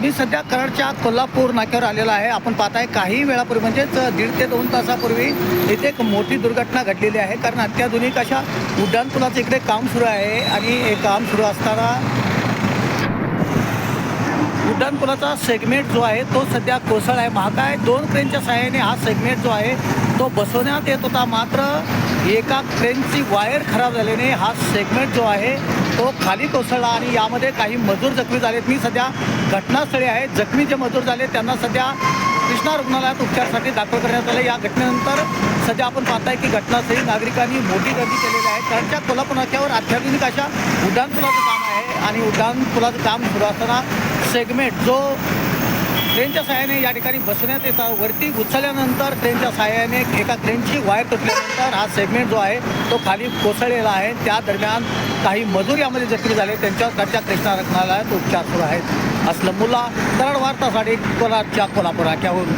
मी सध्या कराडच्या कोल्हापूर नाक्यावर आलेलो आहे. आपण पाहताय काही वेळापूर्वी म्हणजेच दीड ते दोन तासापूर्वी इथे एक मोठी दुर्घटना घडलेली आहे. कारण अत्याधुनिक अशा उड्डाणपुलाचं इकडे काम सुरू आहे आणि हे काम सुरू असताना उड्डाणपुलाचा सेगमेंट जो आहे तो सध्या कोसळ आहे. महाकाय दोन क्रेनच्या सहाय्याने हा सेगमेंट जो आहे तो बसवण्यात येत होता. मात्र एका क्रेनची वायर खराब झाल्याने हा सेगमेंट जो आहे तो खाली कोसळला आणि यामध्ये काही मजूर जखमी झालेत. मी सध्या घटनास्थळी आहे. जखमी जे मजूर झाले त्यांना सध्या कृष्णा रुग्णालयात उपचारासाठी दाखल करण्यात आलं. या घटनेनंतर सध्या आपण पाहताय की घटनास्थळी नागरिकांनी मोठी गर्दी केलेली आहे. त्यांच्या कोल्हापूर नाक्यावर अत्याधुनिक अशा उड्डाणपुलाचं काम आहे आणि उड्डाणपुलाचं काम सुरू असताना सेगमेंट जो ट्रेनच्या सहाय्याने या ठिकाणी बसवण्यात येतात. वरती उचलल्यानंतर ट्रेनच्या सहाय्याने एका ट्रेनची वायर तुटल्यानंतर हा सेगमेंट जो आहे तो खाली कोसळलेला आहे. त्या दरम्यान काही मजूर यामध्ये जखमी झाले. त्यांच्यावर त्यांच्या कृष्णा रुग्णालयात उपचार सुरू आहेत. असलं मुला दरड वार्तासाठी कोल्हाच्या कोल्हापूर राख्यावरून